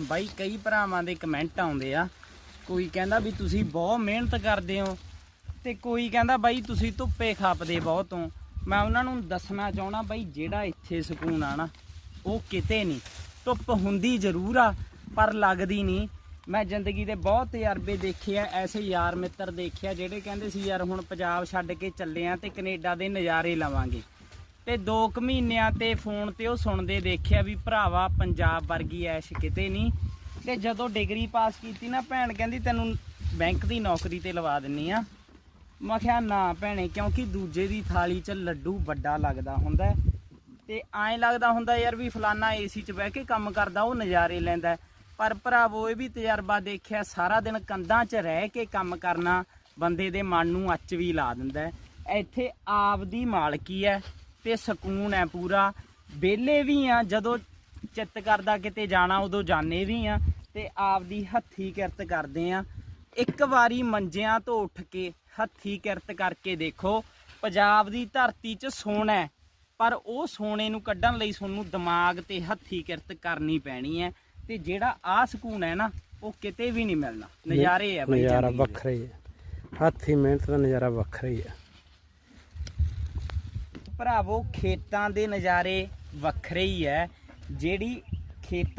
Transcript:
ਬਾਈ, ਕਈ ਭਰਾਵਾਂ ਦੇ ਕਮੈਂਟ ਆਉਂਦੇ ਆ। ਕੋਈ ਕਹਿੰਦਾ ਵੀ ਤੁਸੀਂ ਬਹੁਤ ਮਿਹਨਤ ਕਰਦੇ ਹੋ ਤੇ ਕੋਈ ਕਹਿੰਦਾ ਬਾਈ ਤੁਸੀਂ ਧੁੱਪੇ ਖਾਪਦੇ ਬਹੁਤ ਹੋ। ਮੈਂ ਉਹਨਾਂ ਨੂੰ ਦੱਸਣਾ ਚਾਹਣਾ ਬਾਈ, ਜਿਹੜਾ ਇੱਥੇ ਸਕੂਨ ਆ ਨਾ, ਉਹ ਕਿਤੇ ਨਹੀਂ। ਧੁੱਪ ਹੁੰਦੀ ਜ਼ਰੂਰ ਆ, ਪਰ ਲੱਗਦੀ ਨਹੀਂ। ਮੈਂ ਜ਼ਿੰਦਗੀ ਦੇ ਬਹੁਤ ਤਜਰਬੇ ਦੇਖੇ ਆ, ਐਸੇ ਯਾਰ ਮਿੱਤਰ ਦੇਖੇ ਆ, ਜਿਹੜੇ ਕਹਿੰਦੇ ਸੀ, ਯਾਰ ਹੁਣ ਪੰਜਾਬ ਛੱਡ ਕੇ ਚੱਲੇ ਆ ਤੇ ਕੈਨੇਡਾ ਦੇ ਨਜ਼ਾਰੇ ਲਵਾਂਗੇ। ਤੇ 2 ਕੁ ਮਹੀਨਿਆਂ ਤੇ ਫੋਨ ਤੇ ਉਹ ਸੁਣਦੇ ਦੇਖਿਆ ਵੀ ਭਰਾਵਾ ਪੰਜਾਬ ਵਰਗੀ ਐਸ਼ ਕਿਤੇ ਨਹੀਂ। ਤੇ ਜਦੋਂ ਡਿਗਰੀ ਪਾਸ ਕੀਤੀ ਨਾ ਭੈਣ ਕਹਿੰਦੀ ਤੈਨੂੰ ਬੈਂਕ ਦੀ ਨੌਕਰੀ ਤੇ ਲਵਾ ਦਿੰਨੀ ਆ। ਮੈਂ ਕਿਹਾ ਨਾ ਭੈਣੇ, ਕਿਉਂਕਿ ਦੂਜੇ ਦੀ ਥਾਲੀ 'ਚ ਲੱਡੂ ਵੱਡਾ ਲੱਗਦਾ ਹੁੰਦਾ ਹੈ। ਤੇ ਐਂ ਲੱਗਦਾ ਹੁੰਦਾ ਯਾਰ ਵੀ ਫਲਾਨਾ ਏਸੀ 'ਚ ਬਹਿ ਕੇ ਕੰਮ ਕਰਦਾ, ਉਹ ਨਜ਼ਾਰੇ ਲੈਂਦਾ ਪਰ ਭਰਾਵੋ, ਇਹ ਵੀ ਤਜਰਬਾ ਦੇਖਿਆ ਸਾਰਾ ਦਿਨ ਕੰਧਾਂ 'ਚ ਰਹਿ ਕੇ ਕੰਮ ਕਰਨਾ ਬੰਦੇ ਦੇ ਮਨ ਨੂੰ ਅੱਚ ਵੀ ਲਾ ਦਿੰਦਾ ਇੱਥੇ ਆਪ ਦੀ ਮਾਲਕੀ ਹੈ। ਤੇ ਸਕੂਨ ਹੈ ਪੂਰਾ। ਵਿਹਲੇ ਵੀ ਆ ਜਦੋਂ ਚਿੱਤ ਕਰਦਾ ਕਿਤੇ ਜਾਣਾ ਉਦੋਂ ਜਾਣੇ ਵੀ ਆ ਤੇ ਆਪ ਦੀ ਹੱਥੀ ਕਿਰਤ ਕਰਦੇ ਆ। ਇੱਕ ਵਾਰੀ ਮੰਜਿਆਂ ਤੋਂ ਉੱਠ ਕੇ ਹੱਥੀ ਕਿਰਤ ਕਰਕੇ ਦੇਖੋ ਪੰਜਾਬ ਦੀ ਧਰਤੀ 'ਚ ਸੋਨਾ ਹੈ ਪਰ ਉਹ ਸੋਨੇ ਨੂੰ ਕੱਢਣ ਲਈ ਤੁਹਾਨੂੰ ਦਿਮਾਗ ਤੇ ਹੱਥੀ ਕਿਰਤ ਕਰਨੀ ਪੈਣੀ ਹੈ ਤੇ ਜਿਹੜਾ ਆ ਸਕੂਨ ਹੈ ਨਾ ਉਹ ਕਿਤੇ ਵੀ ਨਹੀਂ ਮਿਲਣਾ। ਨਜ਼ਾਰੇ ਆ ਬਈ ਨਜ਼ਾਰਾ। ਵੱਖਰਾ ਹੀ ਹੈ। ਹੱਥੀ ਮਿਹਨਤ ਦਾ ਨਜ਼ਾਰਾ ਵੱਖਰਾ ਹੀ ਹੈ। ਭਰਾਵੋ ਖੇਤਾਂ ਦੇ ਨਜ਼ਾਰੇ ਵੱਖਰੇ ਹੀ ਹੈ। ਜਿਹੜੀ ਖੇਤਾਂ